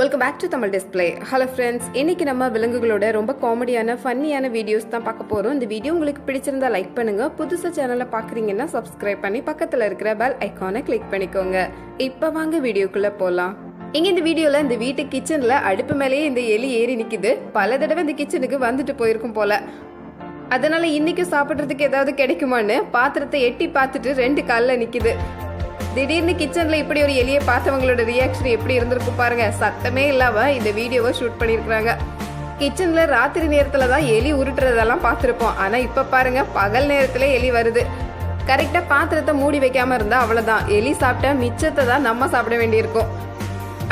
Welcome back to Tamil display hello friends இன்னைக்கு நம்ம விலங்குகளோட ரொம்ப காமெடியான ஃபன்னியான வீடியோஸ் தான் பார்க்க போகிறோம் இந்த வீடியோ உங்களுக்கு பிடிச்சிருந்தா லைக் பண்ணுங்க. புதுசாக சேனலை பார்க்குறீங்கன்னா சப்ஸ்கிரைப் பண்ணி பக்கத்தில் இருக்கிற பெல் ஐக்கானை கிளிக் பண்ணிக்கோங்க. இப்போ வாங்க வீடியோக்குள்ளே போகலாம் இங்க இந்த வீடியோல இந்த வீட்டு கிச்சன்ல அடுப்பு மேலேயே இந்த எலி ஏறி நிக்குது. பல தடவை இந்த கிச்சனுக்கு வந்துட்டு போயிருக்கும் போல. அதனால இன்னைக்கு சாப்பிட்றதுக்கு ஏதாவது கிடைக்குமான்னு பாத்திரத்தை எட்டி பார்த்துட்டு ரெண்டு காலில் நிக்குது. திடீர்னு கிச்சனில் இப்படி ஒரு எலியை பார்த்தவங்களோட ரியாக்ஷன் எப்படி இருந்திருக்கும் பாருங்க. சத்தமே இல்லாமல் இந்த வீடியோவை ஷூட் பண்ணியிருக்கிறாங்க கிச்சனில் ராத்திரி நேரத்தில் தான் எலி உருட்டுறதெல்லாம் பார்த்துருப்போம். ஆனால் இப்போ பாருங்க பகல் நேரத்தில் எலி வருது. கரெக்டாக பாத்திரத்தை மூடி வைக்காமல் இருந்தால் அவ்வளோதான் எலி சாப்பிட்டா மிச்சத்தை தான் நம்ம சாப்பிட வேண்டியிருக்கும்.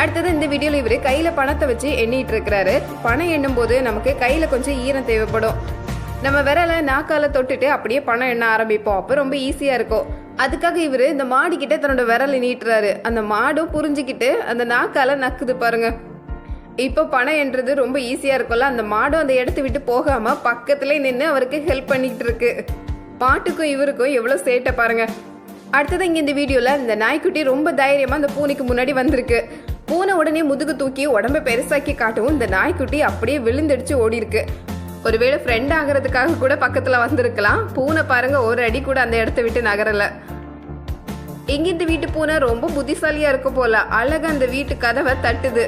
அடுத்தது இந்த வீடியோவில் இவர் கையில் பணத்தை வச்சு எண்ணிட்டு இருக்கிறாரு. பணம் எண்ணும் போது நமக்கு கையில் கொஞ்சம் ஈரம் தேவைப்படும். நம்ம விரலை நாக்கால தொட்டுட்டு அப்படியே பணம் எண்ண ஆரம்பிப்போம். அப்போ ரொம்ப ஈஸியாக இருக்கும். அதுக்காக இவர் இந்த மாடு கிட்ட தன்னோட விரலை நீட்டுறாரு. அந்த மாடும் புரிஞ்சுக்கிட்டு அந்த நாக்கால நக்குது பாருங்க. இப்போ பணம் என்றது ரொம்ப ஈஸியாக இருக்கும்ல அந்த மாடும் அந்த இடத்த விட்டு போகாமல் பக்கத்துலேயே நின்று அவருக்கு ஹெல்ப் பண்ணிக்கிட்டு இருக்கு மாட்டுக்கும் இவருக்கும் எவ்வளோ சேட்டை பாருங்க. அடுத்தது இங்கே இந்த வீடியோவில் இந்த நாய்க்குட்டி ரொம்ப தைரியமாக அந்த பூனைக்கு முன்னாடி வந்திருக்கு. பூனை உடனே முதுகு தூக்கி உடம்ப பெருசாக்கி காட்டவும் இந்த நாய்க்குட்டி அப்படியே விழுந்தடிச்சு ஓடி இருக்கு ஒருவேளை ஃப்ரெண்ட் ஆகிறதுக்காக கூட பக்கத்தில் வந்திருக்கலாம். பூனை பாருங்க ஒரு அடி கூட அந்த இடத்த விட்டு நகரல. இங்க இந்த வீட்டு பூனை ரொம்ப புத்திசாலியாக இருக்க போல. அழகா அந்த வீட்டு கதவை தட்டுது.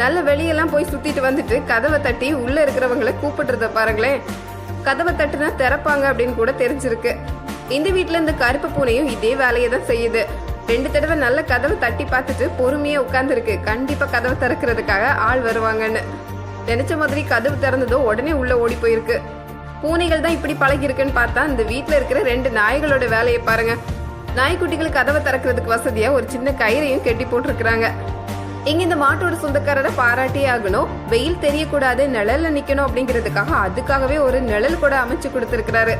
நல்ல வெளியெல்லாம் போய் சுத்திட்டு வந்துட்டு கதவை தட்டி உள்ள இருக்கிறவங்கள கூப்பிடுறத பாருங்களேன். கதவை தட்டுனா திறப்பாங்க அப்படின்னு கூட தெரிஞ்சிருக்கு. இந்த வீட்டில் இந்த கருப்பு பூனையும் இதே வேலையை தான் செய்யுது. ரெண்டு தடவை நல்ல கதவை தட்டி பார்த்துட்டு பொறுமையா உட்கார்ந்துருக்கு. கண்டிப்பா கதவை திறக்கிறதுக்காக ஆள் வருவாங்கன்னு. நினைச்ச மாதிரி கதவு திறந்ததோ உடனே உள்ள ஓடி போயிருக்கு. பூனைகள் தான் இப்படி பழகி இருக்குன்னு பார்த்தா இந்த வீட்டில் இருக்கிற ரெண்டு நாய்களோட வேலையை பாருங்க. நாய்க்குட்டிகள் கதவை திறக்கிறதுக்கு வசதியா ஒரு சின்ன கயிறையும் கெட்டி போட்டிருக்கிறாங்க. இங்க இந்த மாட்டோட சொந்தக்காரரை பாராட்டியே ஆகணும். வெயில் தெரியக்கூடாது நிழல்ல நிக்கணும் அப்படிங்கிறதுக்காக அதுக்காகவே ஒரு நிழல் கூட அமைச்சு கொடுத்திருக்கிறாரு.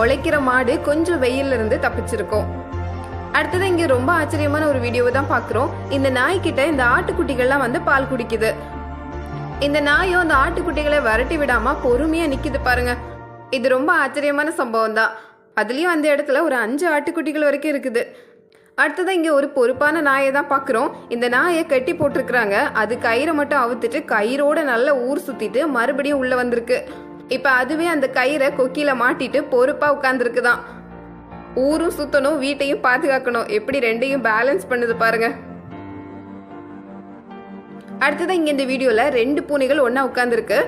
உழைக்கிற மாடு கொஞ்சம் வெயில்ல இருந்து தப்பிச்சிருக்கும். அடுத்தது இங்க ரொம்ப ஆச்சரியமான ஒரு வீடியோவை தான் பாக்குறோம் இந்த நாய்க்கிட்ட இந்த ஆட்டுக்குட்டிகள்லாம் வந்து பால் குடிக்குது. இந்த நாயும் அந்த ஆட்டுக்குட்டிகளை விரட்டி விடாம பொறுமையா நிக்குது பாருங்க. இது ரொம்ப ஆச்சரியமான சம்பவம் தான். அதுலயும் அந்த இடத்துல ஒரு அஞ்சு ஆட்டுக்குட்டிகள் வரைக்கும் இருக்குது. அடுத்ததான் இங்க ஒரு பொறுப்பான நாயை தான் பாக்குறோம். இந்த நாயை கட்டி போட்டிருக்கிறாங்க. அது கயிறை மட்டும் அவுத்துட்டு கயிறோட நல்ல ஊர் சுத்திட்டு மறுபடியும் உள்ள வந்திருக்கு. இப்ப அதுவே அந்த கயிறை கொக்கியில மாட்டிட்டு பொறுப்பா உட்கார்ந்துருக்குதான். ஊரும் சுத்தணும் வீட்டையும் பாதுகாக்கணும். எப்படி ரெண்டையும் பேலன்ஸ் பண்ணுது பாருங்க. அடுத்தது இங்கே இந்த வீடியோவில் ரெண்டு பூனைகள் ஒன்றா உட்காந்துருக்கு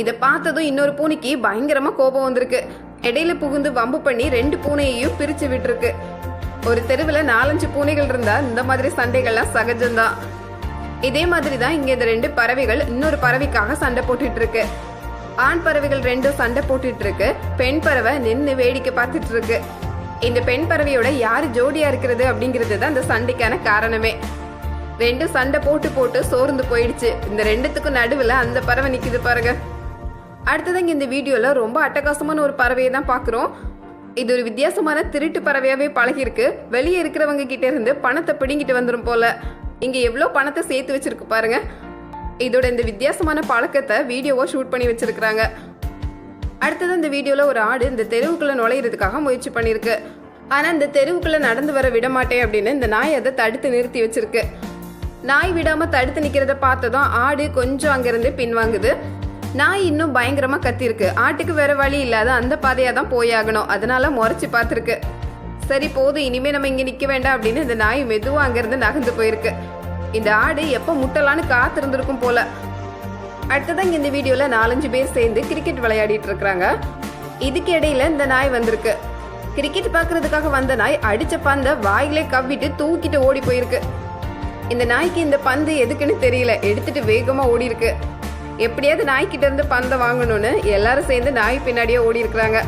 இதை பார்த்ததும் இன்னொரு பூனைக்கு பயங்கரமாக கோபம் வந்திருக்கு. இடையில புகுந்து வம்பு பண்ணி ரெண்டு பூனையையும் பிரித்து விட்டுருக்கு. ஒரு தெருவில் நாலஞ்சு பூனைகள் இருந்தால் இந்த மாதிரி சண்டைகள்லாம் சகஜம்தான். இதே மாதிரி தான் இங்கே இந்த ரெண்டு பறவைகள் இன்னொரு பறவைக்காக சண்டை போட்டுட்டு இருக்கு ஆண் பறவைகள் ரெண்டும் சண்டை போட்டுட்டு இருக்கு பெண் பறவை நின்று வேடிக்கை பார்த்துட்டு இருக்கு இந்த பெண் பறவையோட யார் ஜோடியா இருக்கிறது அப்படிங்கிறது தான் இந்த சண்டைக்கான காரணமே. ரெண்டும் சண்டை போட்டு போட்டு சோர்ந்து போயிடுச்சு. இந்த ரெண்டுத்துக்கும் நடுவில் அந்த பறவை நிற்கிது பாருங்க. அடுத்தது இந்த வீடியோவில் ரொம்ப அட்டகாசமான ஒரு பறவையை தான் பார்க்குறோம் இது ஒரு வித்தியாசமான திருட்டு பறவையாகவே பழகிருக்கு வெளியே இருக்கிறவங்க கிட்டே இருந்து பணத்தை பிடுங்கிட்டு வந்துடும் போல. இங்கே எவ்வளோ பணத்தை சேர்த்து வச்சிருக்கு பாருங்க. இதோட இந்த வித்தியாசமான பழக்கத்தை வீடியோவாக ஷூட் பண்ணி வச்சிருக்கிறாங்க. அடுத்தது இந்த வீடியோவில் ஒரு ஆடு இந்த தெருவுக்குள்ளே நுழையிறதுக்காக முயற்சி பண்ணியிருக்கு. ஆனால் இந்த தெருவுக்குள்ளே நடந்து வர விட மாட்டேன் அப்படின்னு இந்த நாய் அதை தடுத்து நிறுத்தி வச்சிருக்கு. நாய் விடாம தடுத்து நிக்கிறத பார்த்ததும் ஆடு கொஞ்சம் அங்கிருந்து பின்வாங்குது. நாய் இன்னும் பயங்கரமா கத்திருக்கு ஆட்டுக்கு வேற வழி இல்லாத அந்த பாதையா தான் போயாகணும். அதனால முறைச்சு பார்த்துருக்கு. சரி போதும் இனிமே நம்ம இங்க நிக்க வேண்டாம் அப்படின்னு இந்த நாய் மெதுவா அங்கிருந்து நகர்ந்து போயிருக்கு. இந்த ஆடு எப்ப முட்டலான்னு காத்திருந்திருக்கும் போல. அடுத்ததான் இந்த வீடியோல நாலஞ்சு பேர் சேர்ந்து கிரிக்கெட் விளையாடிட்டு இருக்காங்க இதுக்கு இடையில இந்த நாய் வந்திருக்கு. கிரிக்கெட் பார்க்கறதுக்காக வந்த நாய் அடிச்ச பந்த வாயிலே கவ்விட்டு தூக்கிட்டு ஓடி போயிருக்கு. இந்த நாய்க்கு இந்த பந்து எதுக்குன்னு தெரியல. எடுத்துட்டு வேகமா ஓடி இருக்கு எப்படியாவது நாய்க்கிட்ட இருந்து பந்தை வாங்கணும்னு எல்லாரும் சேர்ந்து நாய் பின்னாடியே ஓடி இருக்கிறாங்க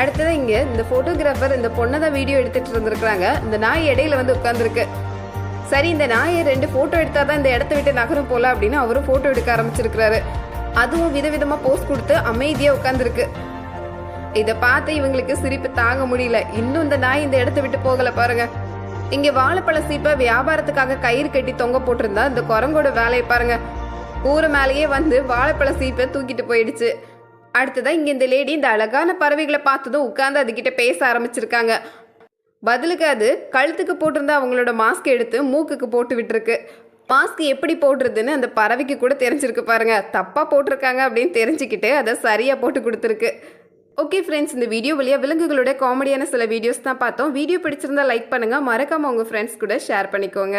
அடுத்தது இங்க இந்த போட்டோகிராஃபர் இந்த பொண்ணை தான் வீடியோ எடுத்துட்டு இருந்திருக்காங்க இந்த நாய் இடையில வந்து உட்கார்ந்துருக்கு. சரி இந்த நாயை ரெண்டு போட்டோ எடுத்தாதான் இந்த இடத்த விட்டு நகரும் போல அப்படின்னு அவரும் போட்டோ எடுக்க ஆரம்பிச்சிருக்கிறாரு. அதுவும் விதவிதமா போஸ்ட் கொடுத்து அமைதியா உட்கார்ந்துருக்கு. இதை பார்த்து இவங்களுக்கு சிரிப்பு தாங்க முடியல. இன்னும் இந்த நாய் இந்த இடத்த விட்டு போகல பாருங்க. இங்க வாழைப்பழ சீப்பை வியாபாரத்துக்காக கயிறு கட்டி தொங்க போட்டிருந்தா இந்த குரங்கோட வேலையை பாருங்க. கூரை மேலேயே வந்து வாழைப்பழ சீப்பை தூக்கிட்டு போயிடுச்சு. அடுத்ததான் இங்க இந்த லேடி இந்த அழகான பறவைகளை பார்த்ததும் உட்கார்ந்து அதுகிட்ட பேச ஆரம்பிச்சிருக்காங்க. பதிலுக்கு அது கழுத்துக்கு போட்டிருந்த அவங்களோட மாஸ்க் எடுத்து மூக்குக்கு போட்டு விட்டுருக்கு. மாஸ்க் எப்படி போடுறதுன்னு அந்த பறவைக்கு கூட தெரிஞ்சிருக்கு பாருங்க. தப்பாக போட்டிருக்காங்க அப்படின்னு தெரிஞ்சுக்கிட்டு அதை சரியாக போட்டு கொடுத்துருக்கு. ஓகே ஃப்ரெண்ட்ஸ் இந்த வீடியோ வழியாக விலங்குகளோட காமெடியான சில வீடியோஸ் தான் பார்த்தோம். வீடியோ பிடிச்சிருந்தா லைக் பண்ணுங்கள் மறக்காமல் உங்கள் ஃப்ரெண்ட்ஸ் கூட ஷேர் பண்ணிக்கோங்க.